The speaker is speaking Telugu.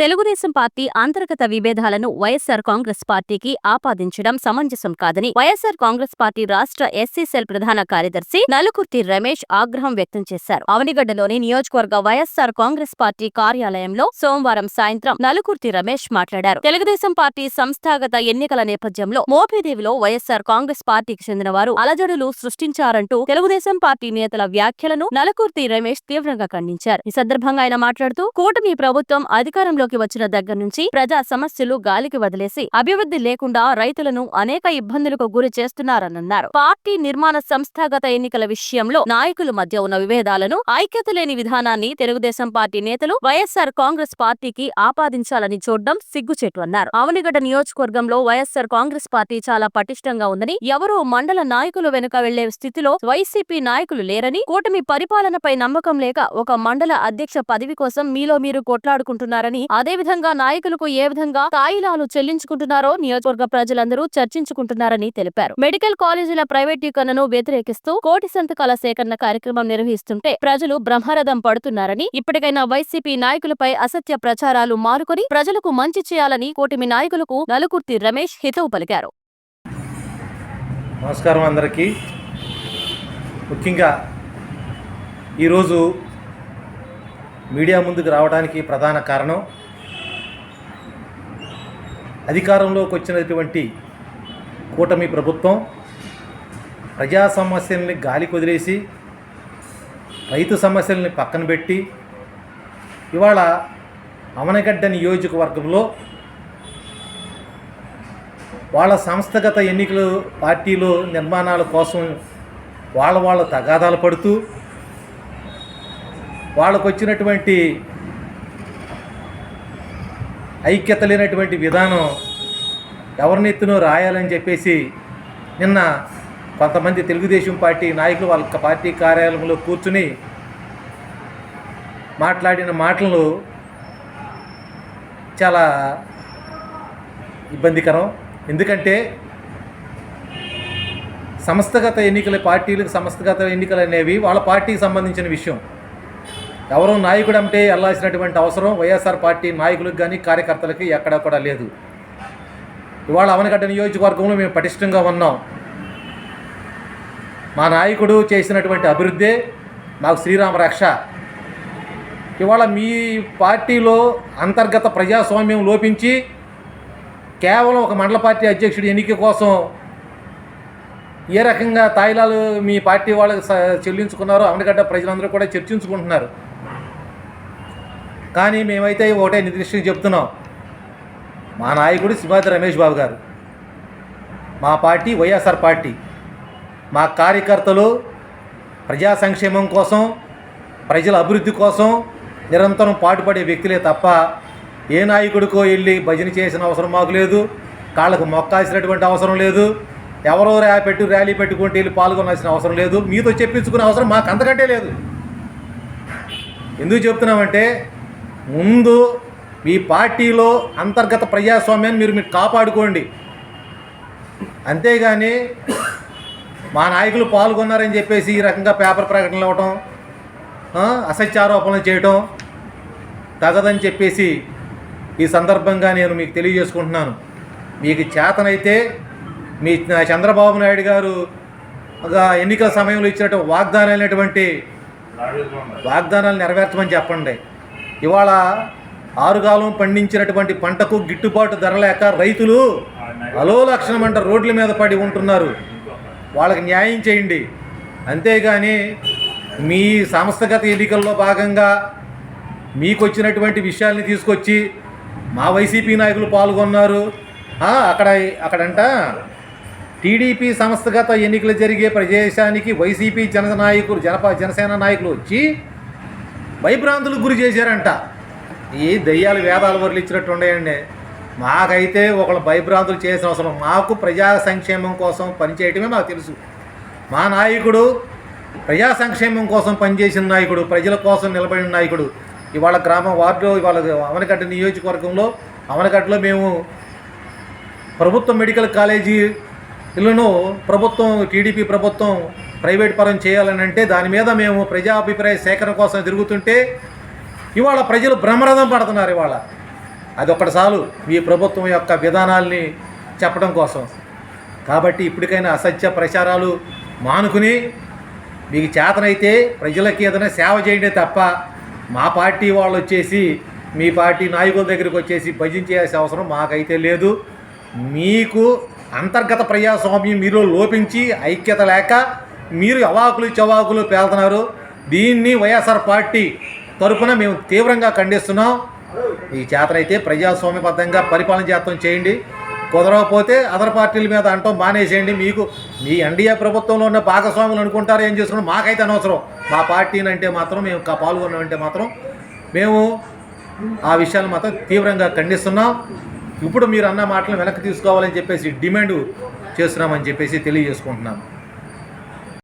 తెలుగుదేశం పార్టీ అంతర్గత విభేదాలను వైఎస్సార్ కాంగ్రెస్ పార్టీకి ఆపాదించడం సమంజసం కాదని వైఎస్సార్ కాంగ్రెస్ పార్టీ రాష్ట్ర ఎస్సీ సెల్ ప్రధాన కార్యదర్శి నలుకుర్తి రమేష్ ఆగ్రహం వ్యక్తం చేశారు. అవనిగడ్డలోని నియోజకవర్గ వైఎస్సార్ కాంగ్రెస్ పార్టీ కార్యాలయంలో సోమవారం సాయంత్రం నలుకుర్తి రమేష్ మాట్లాడారు. తెలుగుదేశం పార్టీ సంస్థాగత ఎన్నికల నేపథ్యంలో మోపిదేవిలో వైఎస్సార్ కాంగ్రెస్ పార్టీకి చెందిన వారు అలజడులు సృష్టించారంటూ తెలుగుదేశం పార్టీ నేతల వ్యాఖ్యలను నలుకుర్తి రమేష్ తీవ్రంగా ఖండించారు. ఈ సందర్భంగా ఆయన మాట్లాడుతూ కూటమి ప్రభుత్వం అధికారంలో అధికారంలోకి వచ్చిన దగ్గర నుంచి ప్రజా సమస్యలు గాలికి వదిలేసి అభివృద్ధి లేకుండా రైతులను అనేక ఇబ్బందులకు గురి చేస్తున్నారన్నారు పార్టీ నిర్మాణ సంస్థాగత ఎన్నికల విషయంలో నాయకుల మధ్య ఉన్న విభేదాలను ఐక్యత లేని విధానాన్ని తెలుగుదేశం పార్టీ నేతలు వైఎస్సార్ కాంగ్రెస్ పార్టీకి ఆపాదించాలని చూడడం సిగ్గుచేటు అన్నారు. అవనిగడ్డ నియోజకవర్గంలో వైఎస్సార్ కాంగ్రెస్ పార్టీ చాలా పటిష్టంగా ఉందని ఎవరో మండల నాయకులు వెనుక వెళ్ళే స్థితిలో వైసీపీ నాయకులు లేరని కూటమి పరిపాలనపై నమ్మకం లేక ఒక మండల అధ్యక్ష పదవి కోసం మీలో మీరు కొట్లాడుకుంటున్నారని అదేవిధంగా నాయకులకు ఏ విధంగా కాయిలాలు చెల్లించుకుంటున్నారో నియోజకవర్గ ప్రజలందరూ చర్చించుకుంటున్నారని తెలిపారు. మెడికల్ కాలేజీల ప్రైవేటీకరణను వ్యతిరేకిస్తూ కోటి సంతకాల సేకరణ కార్యక్రమం నిర్వహిస్తుంటే ప్రజలు బ్రహ్మరథం పడుతున్నారని ఇప్పటికైనా వైసీపీ నాయకులపై అసత్య ప్రచారాలు మారుకొని ప్రజలకు మంచి చేయాలని కూటమి నాయకులకు నలుకుర్తి రమేష్ హితవు పలికారు. నమస్కారం అందరికీ. ముఖ్యంగా ఈరోజు మీడియా ముందుకు రావడానికి ప్రధాన కారణం అధికారంలోకి వచ్చినటువంటి కూటమి ప్రభుత్వం ప్రజా సమస్యల్ని గాలికి వదిలేసి రైతు సమస్యల్ని పక్కన పెట్టి ఇవాళ అమనగడ్డ నియోజకవర్గంలో వాళ్ళ సంస్థగత ఎన్నికలు పార్టీలు నిర్మాణాల కోసం వాళ్ళ వాళ్ళ తగాదాలు పడుతూ వాళ్ళకు వచ్చినటువంటి ఐక్యత లేనటువంటి విధానం ఎవరినెత్తునో రాయాలని చెప్పేసి నిన్న కొంతమంది తెలుగుదేశం పార్టీ నాయకులు వాళ్ళ పార్టీ కార్యాలయంలో కూర్చుని మాట్లాడిన మాటలు చాలా ఇబ్బందికరం. ఎందుకంటే సంస్థగత ఎన్నికల పార్టీలకు సంస్థగత ఎన్నికలు అనేవి వాళ్ళ పార్టీకి సంబంధించిన విషయం. ఎవరో నాయకుడు అంటే వెళ్ళాల్సినటువంటి అవసరం. వైఎస్ఆర్ పార్టీ నాయకులకు కానీ కార్యకర్తలకి ఎక్కడ కూడా లేదు. ఇవాళ అవనగడ్డ నియోజకవర్గంలో మేము పటిష్టంగా ఉన్నాం. మా నాయకుడు చేసినటువంటి అభివృద్ధే మాకు శ్రీరామ రక్ష. ఇవాళ మీ పార్టీలో అంతర్గత ప్రజాస్వామ్యం లోపించి కేవలం ఒక మండల పార్టీ అధ్యక్షుడి ఎన్నిక కోసం ఏ రకంగా తాయిలాలు మీ పార్టీ వాళ్ళకి చెల్లించుకున్నారో అవనగడ్డ ప్రజలందరూ కూడా చర్చించుకుంటున్నారు. కానీ మేమైతే ఒకటే నిర్దిష్టంగా చెప్తున్నాం. మా నాయకుడు సింహాద్రి రమేష్ బాబు గారు. మా పార్టీ వైఎస్ఆర్ పార్టీ. మా కార్యకర్తలు ప్రజా సంక్షేమం కోసం ప్రజల అభివృద్ధి కోసం నిరంతరం పాటుపడే వ్యక్తులే తప్ప ఏ నాయకుడికో వెళ్ళి భజన చేసిన అవసరం మాకు లేదు. కాళ్ళకు మొక్కాల్సినటువంటి అవసరం లేదు. ఎవరో ర్యా పెట్టు ర్యాలీ పెట్టుకుంటే వెళ్ళి పాల్గొనాల్సిన అవసరం లేదు. మీతో చెప్పించుకునే అవసరం మాకు అంతకంటే లేదు. ఎందుకు చెప్తున్నామంటే ముందు మీ పార్టీలో అంతర్గత ప్రజాస్వామ్యాన్ని మీరు మీరు కాపాడుకోండి. అంతేగాని మా నాయకులు పాల్గొన్నారని చెప్పేసి ఈ రకంగా పేపర్ ప్రకటనలు ఇవ్వటం ఆ, అసత్యారోపణలు చేయటం తగదని చెప్పేసి ఈ సందర్భంగా నేను మీకు తెలియజేసుకుంటున్నాను. మీకు చేతనైతే మీ చంద్రబాబు నాయుడు గారు ఒక ఎన్నికల సమయంలో ఇచ్చినట్టు వాగ్దానాలైనటువంటి వాగ్దానాలు నెరవేర్చమని చెప్పండి. ఇవాళ ఆరుగాలం పండించినటువంటి పంటకు గిట్టుబాటు ధర లేక రైతులు అలోలక్షణం అంట రోడ్ల మీద పడి ఉంటున్నారు. వాళ్ళకి న్యాయం చేయండి. అంతేగాని మీ సంస్థగత ఎన్నికల్లో భాగంగా మీకు వచ్చినటువంటి విషయాల్ని తీసుకొచ్చి మా వైసీపీ నాయకులు పాల్గొన్నారు. అక్కడ అక్కడంట టీడీపీ సంస్థగత ఎన్నికలు జరిగే ప్రదేశానికి వైసీపీ జన నాయకులు జనప జనసేన నాయకులు వచ్చి భయభ్రాంతులకు గురి చేశారంట. ఈ దయ్యాలు వేదాలు వర్లిచ్చినట్టు ఉండేయండి. మాకైతే ఒకళ్ళు భయభ్రాంతులు చేసిన అవసరం మాకు ప్రజా సంక్షేమం కోసం పనిచేయటమే మాకు తెలుసు. మా నాయకుడు ప్రజా సంక్షేమం కోసం పనిచేసిన నాయకుడు ప్రజల కోసం నిలబడిన నాయకుడు. ఇవాళ గ్రామ వార్డు ఇవాళ అమనగడ్డ నియోజకవర్గంలో అమనగడ్డలో మేము ప్రభుత్వ మెడికల్ కాలేజీ కాలేజీలను ప్రభుత్వం టీడీపీ ప్రభుత్వం ప్రైవేట్ పరం చేయాలని అంటే దాని మీద మేము ప్రజాభిప్రాయ సేకరణ కోసం తిరుగుతుంటే ఇవాళ ప్రజలు భ్రమరథం పడుతున్నారు ఇవాళ. అది చాలు మీ ప్రభుత్వం యొక్క విధానాల్ని చెప్పడం కోసం. కాబట్టి ఇప్పటికైనా అసత్య ప్రచారాలు మానుకుని మీకు చేతనైతే ప్రజలకి ఏదైనా సేవ చేయండి తప్ప మా పార్టీ వాళ్ళు వచ్చేసి మీ పార్టీ నాయకుల దగ్గరికి వచ్చేసి భజన చేయాల్సిన అవసరం మాకైతే లేదు. మీకు అంతర్గత ప్రజాస్వామ్యం మీరు లోపించి ఐక్యత లేక మీరు అవాకులు చవాకులు పేలుతున్నారు. దీన్ని వైఎస్ఆర్ పార్టీ తరఫున మేము తీవ్రంగా ఖండిస్తున్నాం. ఈ చేతనైతే ప్రజాస్వామ్యబద్ధంగా పరిపాలన చేస్తాం చేయండి. కుదరకపోతే అదర్ పార్టీల మీద అంటాం మానేసేయండి. మీకు మీ ఎన్డీఏ ప్రభుత్వంలో ఉన్న భాగస్వాములు అనుకుంటారు ఏం చేసుకున్నా మాకైతే అనవసరం. మా పార్టీని అంటే మాత్రం మేము పాల్గొన్నామంటే మాత్రం మేము ఆ విషయాలు మాత్రం తీవ్రంగా ఖండిస్తున్నాం. ఇప్పుడు మీరు అన్న మాటలు వెనక్కి తీసుకోవాలని చెప్పేసి డిమాండ్ చేస్తున్నామని చెప్పేసి తెలియజేసుకుంటున్నాం